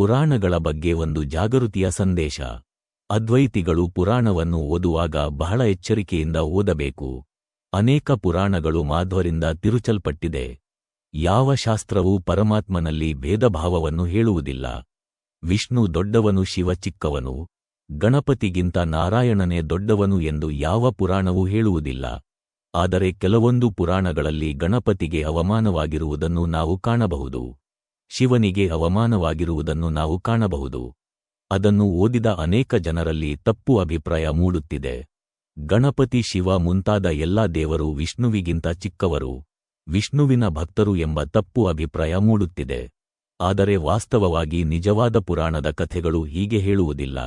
ಪುರಾಣಗಳ ಬಗ್ಗೆ ಒಂದು ಜಾಗೃತಿಯ ಸಂದೇಶ. ಅದ್ವೈತಿಗಳು ಪುರಾಣವನ್ನು ಓದುವಾಗ ಬಹಳ ಎಚ್ಚರಿಕೆಯಿಂದ ಓದಬೇಕು. ಅನೇಕ ಪುರಾಣಗಳು ಮಾಧ್ವರಿಂದ ತಿರುಚಲ್ಪಟ್ಟಿದೆ. ಯಾವ ಶಾಸ್ತ್ರವೂ ಪರಮಾತ್ಮನಲ್ಲಿ ಭೇದಭಾವವನ್ನು ಹೇಳುವುದಿಲ್ಲ. ವಿಷ್ಣು ದೊಡ್ಡವನು ಶಿವ ಚಿಕ್ಕವನು. ಗಣಪತಿಗಿಂತ ನಾರಾಯಣನೇ ದೊಡ್ಡವನು ಎಂದು ಯಾವ ಪುರಾಣವೂ ಹೇಳುವುದಿಲ್ಲ. ಆದರೆ ಕೆಲವೊಂದು ಪುರಾಣಗಳಲ್ಲಿ ಗಣಪತಿಗೆ ಅವಮಾನವಾಗಿರುವುದನ್ನು ನಾವು ಕಾಣಬಹುದು. ಶಿವನಿಗೆ ಅವಮಾನವಾಗಿರುವುದನ್ನು ನಾವು ಕಾಣಬಹುದು. ಅದನ್ನು ಓದಿದ ಅನೇಕ ಜನರಲ್ಲಿ ತಪ್ಪು ಅಭಿಪ್ರಾಯ ಮೂಡುತ್ತಿದೆ. ಗಣಪತಿ ಶಿವ ಮುಂತಾದ ಎಲ್ಲಾ ದೇವರು ವಿಷ್ಣುವಿಗಿಂತ ಚಿಕ್ಕವರು, ವಿಷ್ಣುವಿನ ಭಕ್ತರು ಎಂಬ ತಪ್ಪು ಅಭಿಪ್ರಾಯ ಮೂಡುತ್ತಿದೆ. ಆದರೆ ವಾಸ್ತವವಾಗಿ ನಿಜವಾದ ಪುರಾಣದ ಕಥೆಗಳು ಹೀಗೆ ಹೇಳುವುದಿಲ್ಲ.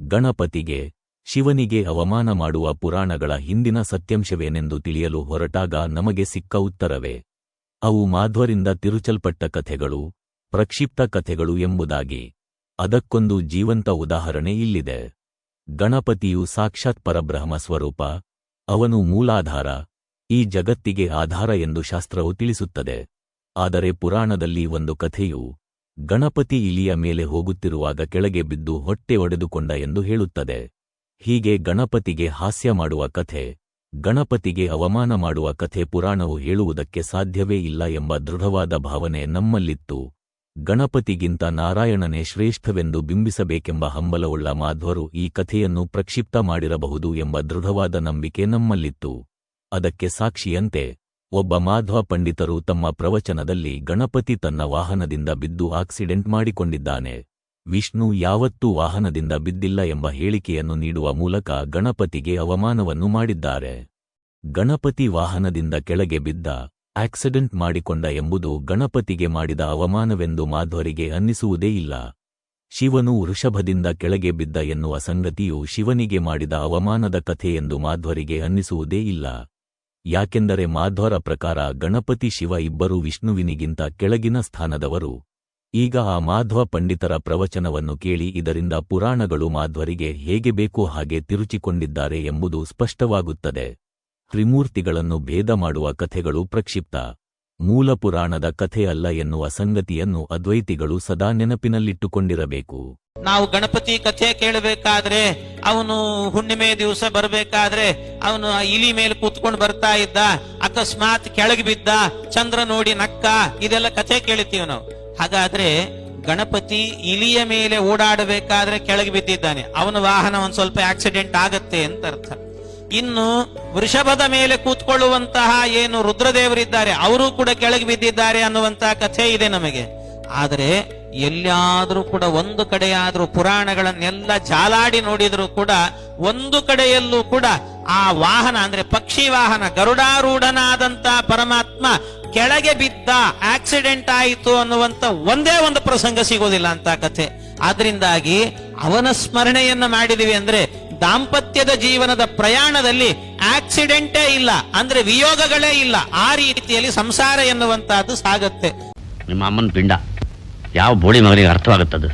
ಗಣಪತಿಗೆ, ಶಿವನಿಗೆ ಅವಮಾನ ಮಾಡುವ ಪುರಾಣಗಳ ಹಿಂದಿನ ಸತ್ಯಾಂಶವೇನೆಂದು ತಿಳಿಯಲು ಹೊರಟಾಗ ನಮಗೆ ಸಿಕ್ಕ ಉತ್ತರವೇ. ಅವು ಮಾಧ್ವರಿಂದ ತಿರುಚಲ್ಪಟ್ಟ ಕಥೆಗಳು, ಪ್ರಕ್ಷಿಪ್ತ ಕಥೆಗಳು ಎಂಬುದಾಗಿ. ಅದಕ್ಕೊಂದು ಜೀವಂತ ಉದಾಹರಣೆ ಇಲ್ಲಿದೆ. ಗಣಪತಿಯು ಸಾಕ್ಷಾತ್ ಪರಬ್ರಹ್ಮ ಸ್ವರೂಪ, ಅವನು ಮೂಲಾಧಾರ, ಈ ಜಗತ್ತಿಗೆ ಆಧಾರ ಎಂದು ಶಾಸ್ತ್ರವು ತಿಳಿಸುತ್ತದೆ. ಆದರೆ ಪುರಾಣದಲ್ಲಿ ಒಂದು ಕಥೆಯು, ಗಣಪತಿ ಇಲಿಯ ಮೇಲೆ ಹೋಗುತ್ತಿರುವಾಗ ಕೆಳಗೆ ಬಿದ್ದು ಹೊಟ್ಟೆ ಒಡೆದುಕೊಂಡ ಎಂದು ಹೇಳುತ್ತದೆ. ಹೀಗೆ ಗಣಪತಿಗೆ ಹಾಸ್ಯ ಮಾಡುವ ಕಥೆ ಗಣಪತಿಗೆ ಅವಮಾನ ಮಾಡುವ ಕಥೆ ಪುರಾಣವು ಹೇಳುವುದಕ್ಕೆ ಸಾಧ್ಯವೇ ಇಲ್ಲ ಎಂಬ ದೃಢವಾದ ಭಾವನೆ ನಮ್ಮಲ್ಲಿತ್ತು. ಗಣಪತಿಗಿಂತ ನಾರಾಯಣನೇ ಶ್ರೇಷ್ಠವೆಂದು ಬಿಂಬಿಸಬೇಕೆಂಬ ಹಂಬಲವುಳ್ಳ ಮಾಧ್ವರು ಈ ಕಥೆಯನ್ನು ಪ್ರಕ್ಷಿಪ್ತ ಮಾಡಿರಬಹುದು ಎಂಬ ದೃಢವಾದ ನಂಬಿಕೆ ನಮ್ಮಲ್ಲಿತ್ತು. ಅದಕ್ಕೆ ಸಾಕ್ಷಿಯಂತೆ, ಒಬ್ಬ ಮಾಧ್ವ ಪಂಡಿತರು ತಮ್ಮ ಪ್ರವಚನದಲ್ಲಿ ಗಣಪತಿ ತನ್ನ ವಾಹನದಿಂದ ಬಿದ್ದು ಆಕ್ಸಿಡೆಂಟ್ ಮಾಡಿಕೊಂಡಿದ್ದಾನೆ. ವಿಷ್ಣು ಯಾವತ್ತೂ ವಾಹನದಿಂದ ಬಿದ್ದಿಲ್ಲ ಎಂಬ ಹೇಳಿಕೆಯನ್ನು ನೀಡುವ ಮೂಲಕ ಗಣಪತಿಗೆ ಅವಮಾನವನ್ನು ಮಾಡಿದ್ದಾರೆ. ಗಣಪತಿ ವಾಹನದಿಂದ ಕೆಳಗೆ ಬಿದ್ದ, ಆಕ್ಸಿಡೆಂಟ್ ಮಾಡಿಕೊಂಡ ಎಂಬುದು ಗಣಪತಿಗೆ ಮಾಡಿದ ಅವಮಾನವೆಂದು ಮಾಧ್ವರಿಗೆ ಅನ್ನಿಸುವುದೇ ಇಲ್ಲ. ಶಿವನು ವೃಷಭದಿಂದ ಕೆಳಗೆ ಬಿದ್ದ ಎನ್ನುವ ಸಂಗತಿಯು ಶಿವನಿಗೆ ಮಾಡಿದ ಅವಮಾನದ ಕಥೆ ಎಂದು ಮಾಧ್ವರಿಗೆ ಅನ್ನಿಸುವುದೇ ಇಲ್ಲ. ಯಾಕೆಂದರೆ ಮಾಧ್ವರ ಪ್ರಕಾರ ಗಣಪತಿ ಶಿವ ಇಬ್ಬರೂ ವಿಷ್ಣುವಿನಿಗಿಂತ ಕೆಳಗಿನ ಸ್ಥಾನದವರು. ಈಗ ಆ ಮಾಧ್ವ ಪಂಡಿತರ ಪ್ರವಚನವನ್ನು ಕೇಳಿ ಇದರಿಂದ ಪುರಾಣಗಳು ಮಾಧ್ವರಿಗೆ ಹೇಗೆ ಬೇಕೋ ಹಾಗೆ ತಿರುಚಿಕೊಂಡಿದ್ದಾರೆ ಎಂಬುದು ಸ್ಪಷ್ಟವಾಗುತ್ತದೆ. ತ್ರಿಮೂರ್ತಿಗಳನ್ನು ಭೇದ ಮಾಡುವ ಕಥೆಗಳು ಪ್ರಕ್ಷಿಪ್ತ. ಮೂಲ ಪುರಾಣದ ಕಥೆಯಲ್ಲ ಎನ್ನುವ ಸಂಗತಿಯನ್ನು ಅದ್ವೈತಿಗಳು ಸದಾ ನೆನಪಿನಲ್ಲಿಟ್ಟುಕೊಂಡಿರಬೇಕು. ನಾವು ಗಣಪತಿ ಕಥೆ ಕೇಳಬೇಕಾದ್ರೆ, ಅವನು ಹುಣ್ಣಿಮೆ ದಿವಸ ಬರಬೇಕಾದ್ರೆ, ಅವನು ಇಲಿ ಮೇಲೆ ಕೂತ್ಕೊಂಡು ಬರ್ತಾ ಇದ್ದ, ಅಕಸ್ಮಾತ್ ಕೆಳಗೆ ಬಿದ್ದ, ಚಂದ್ರ ನೋಡಿ ನಕ್ಕ, ಇದೆಲ್ಲ ಕಥೆ ಕೇಳಿತೀವಿ ನಾವು. ಹಾಗಾದ್ರೆ ಗಣಪತಿ ಇಲಿಯ ಮೇಲೆ ಓಡಾಡಬೇಕಾದ್ರೆ ಕೆಳಗೆ ಬಿದ್ದಿದ್ದಾನೆ. ಅವನ ವಾಹನ ಒಂದ್ ಸ್ವಲ್ಪ ಆಕ್ಸಿಡೆಂಟ್ ಆಗತ್ತೆ ಅಂತ ಅರ್ಥ. ಇನ್ನು ವೃಷಭದ ಮೇಲೆ ಕೂತ್ಕೊಳ್ಳುವಂತಹ ಏನು ರುದ್ರದೇವರಿದ್ದಾರೆ ಅವರು ಕೂಡ ಕೆಳಗೆ ಬಿದ್ದಿದ್ದಾರೆ ಅನ್ನುವಂತಹ ಕಥೆ ಇದೆ ನಮಗೆ. ಆದರೆ ಎಲ್ಲಿಯಾದ್ರೂ ಕೂಡ ಒಂದು ಕಡೆಯಾದ್ರೂ ಪುರಾಣಗಳನ್ನೆಲ್ಲ ಜಾಲಾಡಿ ನೋಡಿದರೂ ಕೂಡ ಒಂದು ಕಡೆಯಲ್ಲೂ ಕೂಡ ಆ ವಾಹನ ಅಂದ್ರೆ ಪಕ್ಷಿ ವಾಹನ ಗರುಡಾರೂಢನಾದಂತಹ ಪರಮಾತ್ಮ ಕೆಳಗೆ ಬಿದ್ದ ಆಕ್ಸಿಡೆಂಟ್ ಆಯಿತು ಅನ್ನುವಂತ ಒಂದೇ ಒಂದು ಪ್ರಸಂಗ ಸಿಗೋದಿಲ್ಲ ಅಂತ ಕಥೆ. ಆದ್ರಿಂದಾಗಿ ಅವನ ಸ್ಮರಣೆಯನ್ನ ಮಾಡಿದಿವಿ ಅಂದ್ರೆ ದಾಂಪತ್ಯದ ಜೀವನದ ಪ್ರಯಾಣದಲ್ಲಿ ಆಕ್ಸಿಡೆಂಟೇ ಇಲ್ಲ, ಅಂದ್ರೆ ವಿಯೋಗಗಳೇ ಇಲ್ಲ. ಆ ರೀತಿಯಲ್ಲಿ ಸಂಸಾರ ಎನ್ನುವಂತಹದ್ದು ಸಾಗತ್ತೆ. ನಿಮ್ಮ ಅಮ್ಮನ ಪಿಂಡ, ಯಾವ ಬೋಳಿ ಮಗನಿಗೆ ಅರ್ಥವಾಗುತ್ತದು?